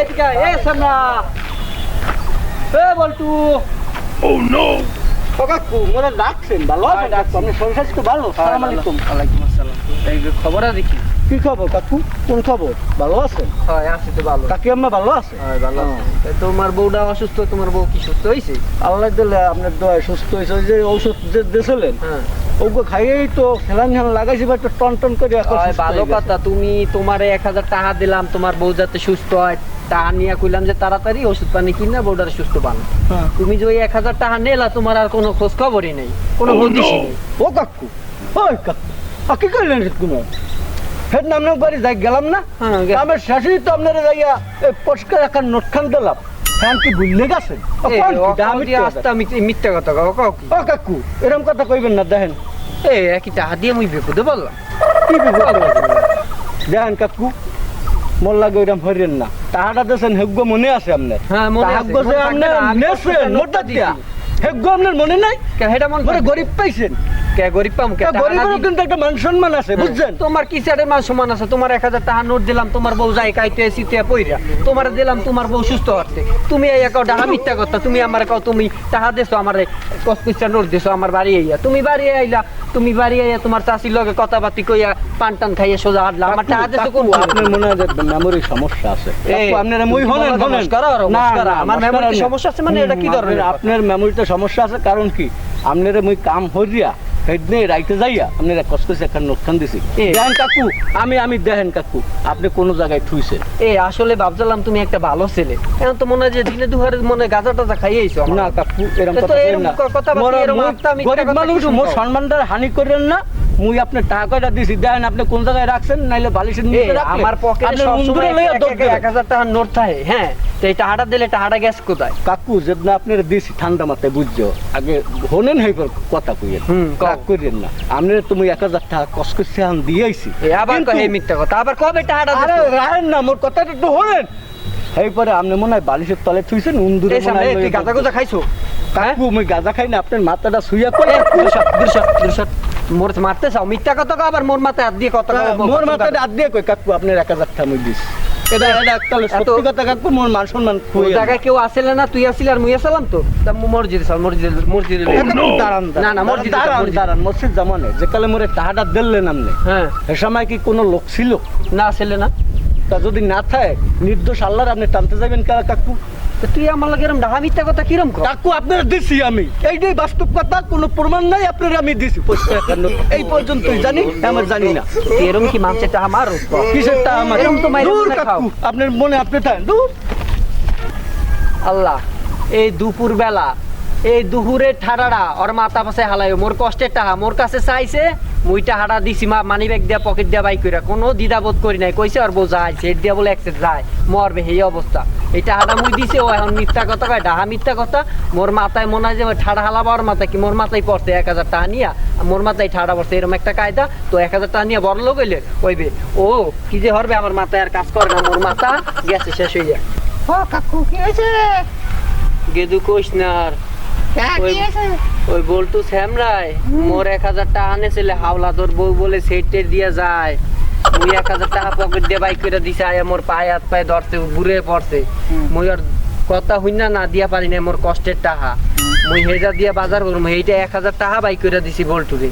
এদিকে আয়, এদিকে আয়, এদিকে আয়। এ সামনা এ বল্টু ও কাকু মোরা ডাকছেন ভালো আছেন কাকু আপনি শরীর স্বাস্থ্য ভালো সালাম আলাইকুম। ওয়ালাইকুম আসসালাম। এই খবর আছে কি কি খবর কাকু? কোন খবর? ভালো আছেন? হয় আছি তো ভালো। কাকি আম্মা ভালো আছে? হয় ভালো আছি। তোমার বউটা অসুস্থ তোমার বউ কি সুস্থ হয়েছে আল্লাহ দিলে আপনার দয়া সুস্থ হয়েছে ওই যে ঔষধ যে দিয়েছিলেন হ্যাঁ। ওগুলো খাইয়েই তো খেলান খেলান লাগাইছি বা একটু টন টন করে হয় ভালো কথা তুমি তোমার এক হাজার টাকা দিলাম তোমার বউ যাতে সুস্থ হয় টাকা নিয়ে কইলাম যে তাড়াতাড়ি ওষুধ পানি কিনা বউটার সুস্থ পান হ্যাঁ। তুমি যে ওই এক হাজার টাকা নেলা তোমার আর কোনো খোঁজ খবরই নেই কোনো হদিসই নেই। ও কাকু ওই কাকু। কি করলেন কোনো ফের নামনে বাড়ি যাই গেলাম না? হ্যাঁ, আমার শেষেই তো আপনারা যাইয়া পরিষ্কার একটা নোট খান দিলাম। ফ্যান কি ভুললে গেছেন কাউ আমি মিথ্যা কথা কাকু এরকম কথা কইবেন না দেখেন। এ একই টাকা দিয়ে মুই বিপদে বললাম কি বিপদ? দেখেন কাকু মোর লাগে ওইরকম হইরেন না। তাহাটা দেশেন হেগ্য মনে আছে আপনার? হ্যাঁ, মনে আছে। যে মনে আপনার নেছেন মোটা দিয়া হেগ্য আপনার মনে নাই? কে হেটা মন গরিব পাইছেন? কে গরিব পাম কে তা টাকা গরিবেরও দি- কিন্তু একটা মান সম্মান আছে বুঝছেন? তোমার কি স্যারের মান সমান আছে? তোমার এক হাজার টাকা নোট দিলাম তোমার বউ যাই কাইতে শীতে পইরা। তোমার দিলাম তোমার বউ সুস্থ হচ্ছে। তুমি এই একাও ডাহা মিথ্যা কথা তুমি আমার কাও তুমি টাকা দেছো আমার কসপিসা নোট দিছো আমার বাড়ি আইয়া। তুমি বাড়ি আইলা তুমি বাড়ি আইয়া তোমার চাষির লগে কথাবার্তি কইয়া পান টান খাইয়া সোজা হাঁটলা। আমার টাকা দেছো কোন কাকু, আপনার মনে হয় সমস্যা আছে? কাকু, আপনারা মই হলেন নমস্কার নমস্কার। আমার মেমোরিতে সমস্যা আছে মানে এটা কি ধরনের? আপনার- আপনার মেমোরিতে সমস্যা আছে কারণ কি? আপনারা মই কাম হইয়া হেডনে রাইতে যাইয়া আপনারা কষ্ট করে একটা নোটখান দিছি। দেখেন কাকু আমি আমি দেখেন কাকু আপনি কোন জায়গায় ঠুইছেন এ আসলে ভাবছিলাম তুমি একটা ভালো ছেলে এখন তো মনে হয় যে দিনে দুহারে মনে হয় গাঁজা টাজা খাইয়েছো। না কাকু এরকম কথা কইেন না ক- কথাবার্তা মোর- এরকম মোর একটা মিথ্যা গরিব মানুষ মোর কও? সম্মানটার হানি করেন না মুই আপনার টাকা কয়টা দিছি? দেখেন আপনি কোন জায়গায় রাখছেন? নাইলে বালিশের নিচে রাখলেন। আমার পকেটে আপনার সবসময় বন্ধুরা এক- লইয়া এক- দৌড় এক- দেবে। এক হাজার টাকার নোট থাকে। হ্যাঁ তো এই টাকাটা দিলে টাকাটা গ্যাস কোথায়? কাকু যেদিন আপনার দিছি ঠান্ডা মাথায় বুঝছ? আগে হনেন হই কথা কইয়েন। কাক না। আপনার তুমি এক হাজার টাকা কষ্ট সেহান দিয়েছি আবার মিথ্যা কথা। আবার কবে টাকাটা আরে? রাহেন না মোর কথাটা একটু হলেন এই পরে আপনি মনে হয় বালিশের তলে থুইছেন উন্দুরে মনে হয় তুই গাঁজা গোজা খাইছো? হ্যাঁ? কাকু আমি গাঁজা খাই না আপনার মাথাটা শুইয়া কই এ, দুরশট, দুরশট, দুরশট। মোর মারতে চাও? মিথ্যা কথা কও, আবার মোর মাথায় হাত দিয়ে কথা কও, মোর মাথাটা হাত দিয়ে কই কাকু? আপনার টাকা মুই দিস। এটা এটা তাহলে সত্যি কথা কাকু মোর মান সম্মান ওই জায়গায় কেউ আসলে না তুই আসলে আর মুই আসলাম তো? তা মু- মসজিদে চাল মসজিদে মসজিদে দাঁড়ান না না মসজিদে চাল, দাঁড়ান দাঁড়ান মসজিদ জামানে। যে কালে মোরে টাকাটা দিলেন আপনি হ্যাঁ। এ সময় কি কোনো লোক ছিল? না আসলে না। তা যদি না থাকে নির্দোষ আল্লাহর আপনি টানতে যাবেন কাকু? তো তুই আমার লাগে এরকম ডাহা মিথ্যা কথা কিরম কর? কাকু আপনার দিছি আমি। এইটাই বাস্তব কথা কোনো প্রমাণ নাই আপনার আমি দিছি। এই পর্যন্তই জানি আমার জানি না। কি টাহা মার? কিসের তো মাইরে। কাকু আপনার মনে আপনি থাকেন দূর। আল্লাহ এই দুপুর বেলা এই দুহুরে ঠাড়াড়া ওর মাথা পাশে হালাই মোর কষ্টের টাহা মোর কাছে চাইছে মুই টাহাটা দিছি মা মানি ব্যাগ দিয়া পকেট দিয়া বাইক কইরা। কোনো দ্বিধাবোধ করি নাই কইছে আর বউ যায় সেট দিয়া বলে একসেট যায়। মরবে এই অবস্থা। এই টাহাটা মুই দিছে ও এখন মিথ্যা কথা কয় ডাহা মিথ্যা কথা। মোর মাথায় মনে হয় যে ঠাড়া হালাবা ওর মাথায় কি মোর মাথায় পড়ছে এক হাজার টাকা নিয়া। মোর মাথায় ঠাড়া পড়ছে এরকম একটা কায়দা তো এক হাজার টাকা নিয়ে বড় লোক হইলে ওইবে ও কি যে হরবে আমার মাথায় আর কাজ করে না মোর মাথা গেছে শেষ হয়ে যায় ও কাকু কি হয়েছে? গেদু কোষ না আর। হ্যাঁ, ওই বল্টু শ্যামরায় মোর এক হাজার টাকা আনেছিলে হাওলা তোর বউ বলে সেটে দিয়ে যায়। মুই এক হাজার টাকা পকেট দিয়ে বাইক করে দিছে আয়া মোর পায়ে হাত পায়ে ধরছে ঘুরে পড়ছে। মুই আর কথা হইন না না দিয়া পারি না মোর কষ্টের টাকা। মুই হেটা দিয়া বাজার করুম এইটা এক হাজার টাকা বাইক করে দিছি বল্টুরে।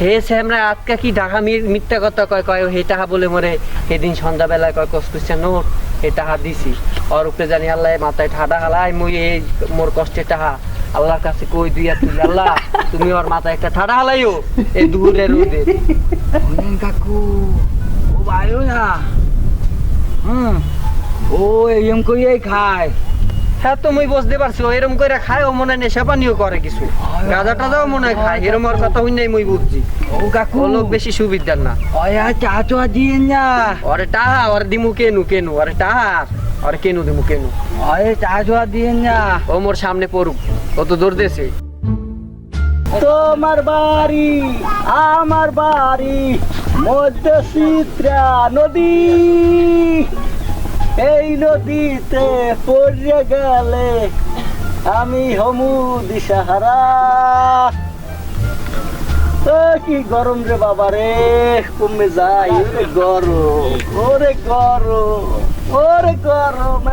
হে শ্যামরা আজকে কি ঢাকা মিথ্যা কথা কয় কয় হে টাকা বলে মরে সেদিন সন্ধ্যাবেলায় কয় কসকুসা নোট এ টাকা দিছি। ওর উপরে জানি আল্লাহ মাথায় ঠাডা হালাই মুই এই মোর কষ্টের টাকা আল্লাহর কাছে কই দিয়া তুই আল্লাহ তুমি ওর মাথায় একটা ঠাডা হালাইও এই দূরে রোদে। কাকু। হুম। ও এরম করিয়াই খায়। হ্যাঁ তো মুই বুঝতে পারছি এরম করে খায় ও মনে নেশা পানিও করে কিছু। গাঁজা টাজাও মনে হয় খায় এরম ওর কথা নাই মুই বুঝছি। ও কাকু। লোক বেশি সুবিধার না। ওয়া চা তো দিয়ে না। ওরে টাহা ওরে দিমু কেনু কেনু ওরে টাহা কেনু দিমু কেনু। চা তো দিয়ে না। ও মোর সামনে পড়ুক ও তো দৌড় দেছে তোমার বাড়ি আমার বাড়ি। মধ্যে চিত্রা নদী। এই নদীতে পড়ে গেলে আমি হমু দিশাহারা। কি গরম রে বাবা রে কমে যাই ওরে গরম ওরে গরম ওরে গরম।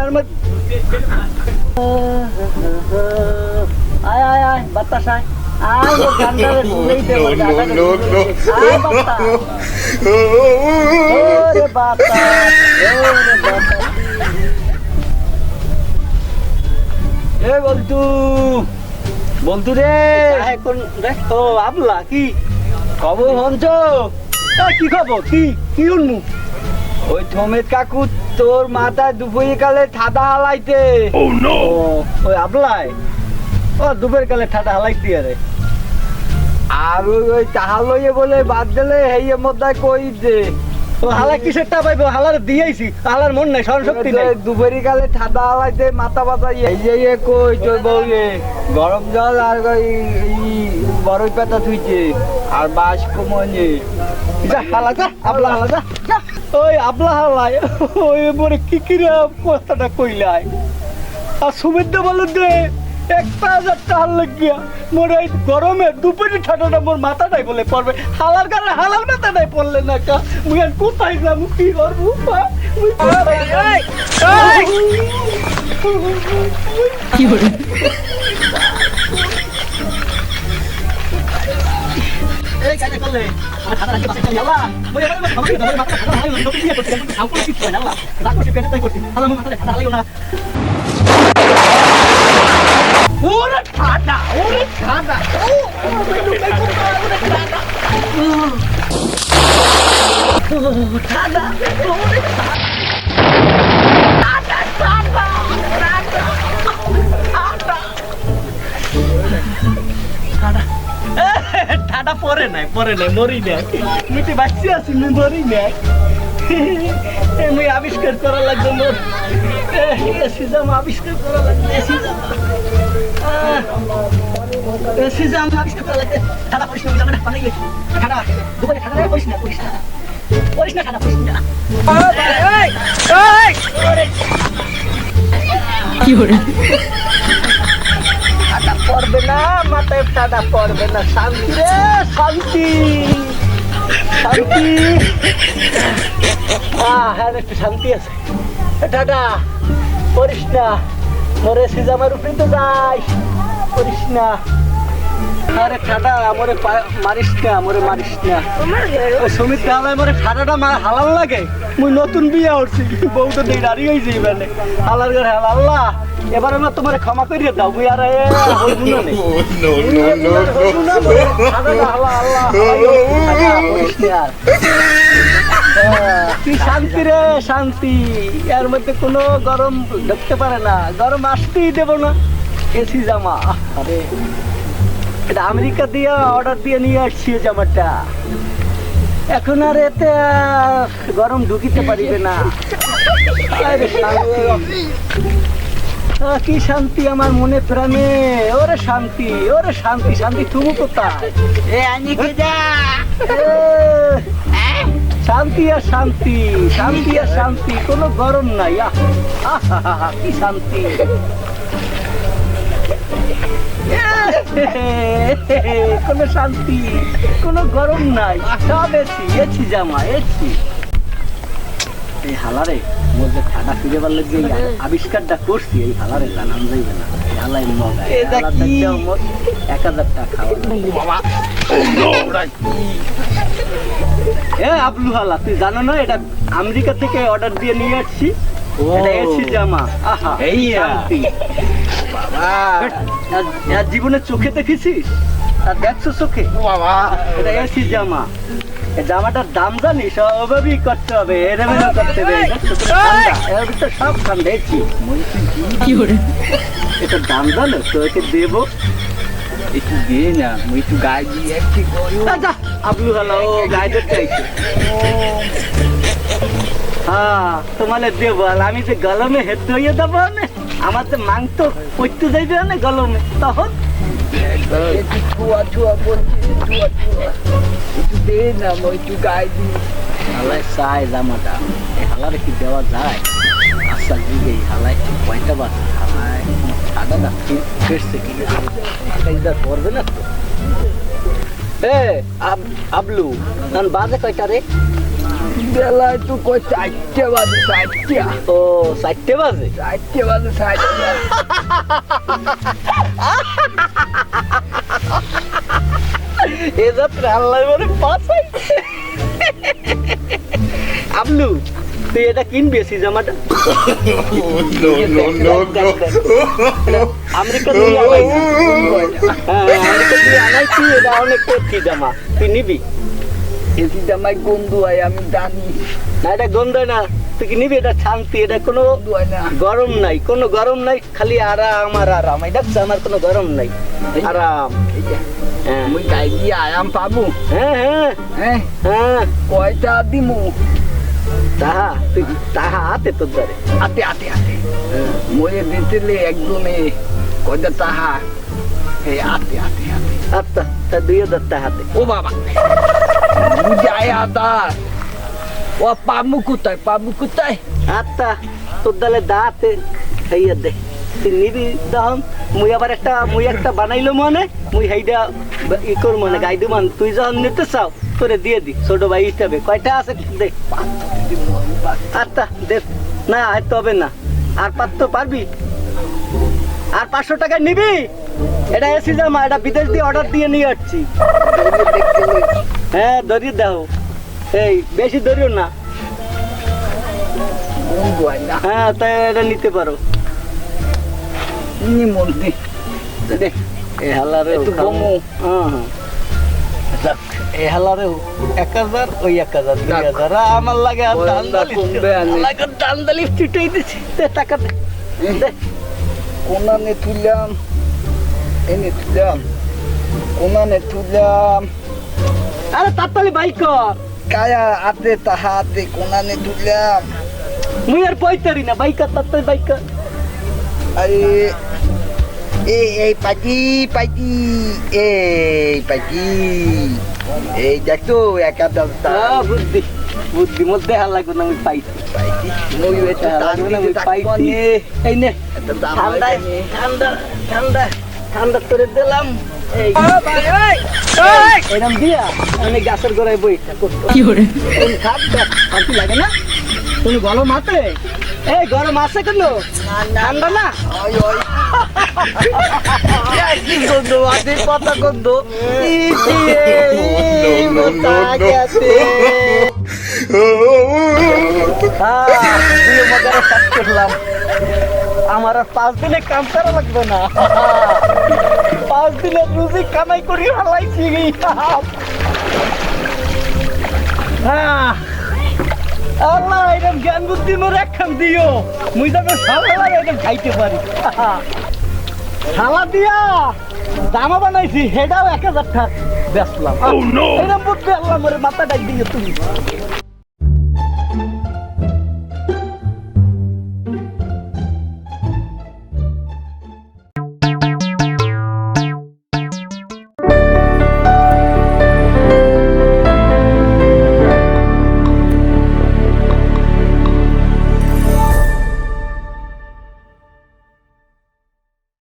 আয় আয় আয় বাতাস আয়। আয় গান্ডারে শুনেই দে ও গান্ডারে শুনেই দে। আয় বাতাস। এ বলতু বলতু রে। এখন দেখ ও আবলা কি? খবর হঞ্চ এ, কি খবর? কি কি উন্মুখ ওই থমেদ কাকু তোর মাথায় দুপুরি কালে ঠাদা হালাইতে। ও ওই আবলাই ও দুপুর কালে ঠাটা হালাই দিয়ে রে আর ওই ওই তাহা লইয়ে বলে বাদ দিলে হেয়ে মধ্যে কই দে ও হালা কিসের টা পাইবো? হালার দিয়েছি হালার মন নাই স্মরণ শক্তি নাই। দুপুরি কালে ঠাদা হালাইতে মাথা ব্যথা এই যে ইয়ে কই তোর বউয়ে গরম জল আর ওই বরফ পাতা থুইছে আর বাস কমনে যা হালা যা আবলা হালা যা যা। ওই আবলা হালাই ওই মরে কি কি রে কথাটা কইলাই। আর সুবিধা বলো দে। একটা হাজার টাকার লাগিয়া মোর এই গরমে দুপুরি ঠান্ডাটা মোর মাথাটাই বলে পড়বে। হালার কারণে হালার মাথাটাই পড়লে না কা? মুই আর কোথায় যাব? কি করব লাগে লোক করতে ওরে ঠান্ডা ওরে ঠান্ডা ও ঠান্ডা ওরে ঠাডা পরে নাই পরে নাই মরি নাই মুই বাচ্চা আছি মুই মরি নাই মুই আবিষ্কার করা লাগবে মোর এসি জাম আবিষ্কার করা লাগবে শান্তি শান্তি শান্তি হ্যাঁ একটু শান্তি আছে করিস না মরে সিজামার উপরে তো যাই করিস না আরে ঠাডা মরে পা- মারিস না মরে মারিস না। ওই সুমিত হালায় মরে ঠাডাটা মা হালাল লাগে? মুই নতুন বিয়ে উঠছি বউ তো নেই দাঁড়িয়ে হয়েছে এবারে। হালার ঘরে হাল আল্লাহ। এবার আমার তোমার ক্ষমা করিয়ে দাও মুই আর কি শান্তি রে শান্তি। এর মধ্যে কোনো গরম ঢুকতে পারে না। গরম আসতেই দেবো না। এসি জামা। আরে। এটা আমেরিকা দিয়ে অর্ডার দিয়ে নিয়ে আসছি জামাটা। এখন আর এতে গরম ঢুকিতে পারিবে না। কি শান্তি আমার মনে প্রাণে। ওরে শান্তি ওরে শান্তি শান্তি তুমি কোথায়? শান্তি আর শান্তি শান্তি আর শান্তি কোনো গরম নাই। আহ, কি শান্তি। কোনো শান্তি কোনো গরম নাই। সব এসি এসি জামা এসি। এই হালারে মোর যে ঠাডা ফিরে লাগবে এই আবিষ্কারটা করছি এই হালারে জানান যাইবে না। হালাই মগা এই এটা হালারটা কি? দেও মোর এক হাজার টাকা এ আবলু হালা তুই জানো না এটা আমেরিকা থেকে অর্ডার দিয়ে নিয়ে আসছি। এটা এসি জামা। আহা এই শান্তি। বাবা। আর- আর জীবনে চোখে দেখেছিস? আর দেখছ চোখে? বাবা। এটা এসি জামা? জামাটার দাম জানিস করতে হবে। করতে হবে। এর ভিতরে সব ঠান্ডা এসি এটার দাম জানো? তো একে দেবো। একটু দে না মুই একটু গায়ে দিয়ে একটু আবলু হালা হ্যাঁ তোমালে দেবো। আর আমি যে গলমে হেঁটে হইয়ে দেবো না। আমার তো মাংস করতে যাইবে না গলমে তখন? ছুয়া ছুয়া বলছি ছুয়া ছুয়া একটু দে না একটু গায়ে দিয়ে হালায় চাই জামাটা। এই হালারে কি দেওয়া যায়? আচ্ছা জিগে এই হালায় কয়টা কি করবে না তো? এ আব- আবলু কারণ বাজে কয়টা রে? বেলায় তো কই চারটে বাজে চারটে। ও চারটে বাজে? চারটে বাজে চারটে এ যাত্রা আল্লাহ মানে পাঁচ আবলু তুই এটা কিনবি এসি জামাটা? আমেরিকা আনাইছি। হ্যাঁ আনাইছি এটা অনেক জামা। তুই নিবি? এসি জামাই গন্ধু হয় আমি জানি। না এটা গন্ধ না। তুই কি নিবি? এটা শান্তি এটা কোনো গরম নাই। কোনো গরম নাই খালি আরাম আর আরাম এটা আমার কোনো গরম নাই। আরাম। হ্যাঁ। মুই গাই দিয়ে পাবো। হ্যাঁ হ্যাঁ। হ্যাঁ। হ্যাঁ। কয়টা দিমু? তাহা তুই তাহা হাতে তোর ধরে আতে আতে আতে মরে দিতেলে একদমে কয়টা তাহা? এই আতে আতে আতে আচ্ছা তা দুই হাজার হাতে। ও বাবা। আদার ও পামু কোথায় পামু কোথায় আচ্ছা তোর দালে দাঁতে খাইয়া দে নিবি তখন মুই আবার একটা মুই একটা বানাইলো মনে মুই হেইটা ই কর মনে গাইদু মান তুই যখন নিতে চাও তোরে দিয়ে দি ছোট ভাই হিসাবে কয়টা আছে দে আচ্ছা দে না আর তবে না আর পারতো পারবি আর পাঁচশো টাকা নিবি এটা এসি জামা এটা বিদেশ দিয়ে অর্ডার দিয়ে নিয়ে আসছি হ্যাঁ ধরিয়ে দাও। এই বেশি ধরিও না। হ্যাঁ তাই এটা নিতে পারো। নি মন্দি দে। এ হালারে একটু বমু। হ্যাঁ। এক হাজার ওই এক হাজার দুই হাজার। আমার লাগে আর দান্দালি ছুটেই টাকা দে। কোনানে তুললাম। এনে তুললাম। কোনানে তুললাম। আরে তাড়াতাড়ি বাইক কর। কায়া আতে তাহা আতে কোনানে তুললাম। মুই আর পয়তারি না বাইক কর তাড়াতাড়ি বাইক কর। আরে এই এই পাইটি পাইটি এই পাইটি এই দেখতো একা হ্যাঁ বুদ্ধি বুদ্ধি মধ্যে হাল লাগবে না আমি পাইছি। পাইটি মই এটা হাল না আমি পাইছি। এই নে ঠান্ডা ঠান্ডা ঠান্ডা ঠান্ডা করে দিলাম। এরম দিয়া আমি গাছের গোড়ায় বই কি করে? শান্তি লাগে না? তুমি গরম আছে এই গরম আছে কেন? ঠান্ডা। না? আমার আর পাঁচ দিনে কাম করা লাগবে না। পাঁচ দিনে রুজি কামাই করি হালাইছি আল্লাহ এরকম জ্ঞান বুদ্ধি মোর একখান দিও। মুই যাবে সালা এরকম খাইতে পারি। সালা দিয়া জামা বানাইছি হেটাও এক হাজার টাকা। বেচলাম। এরকম বুদ্ধি আল্লাহ মোরে মাথা ডাক দিয়ে তুমি।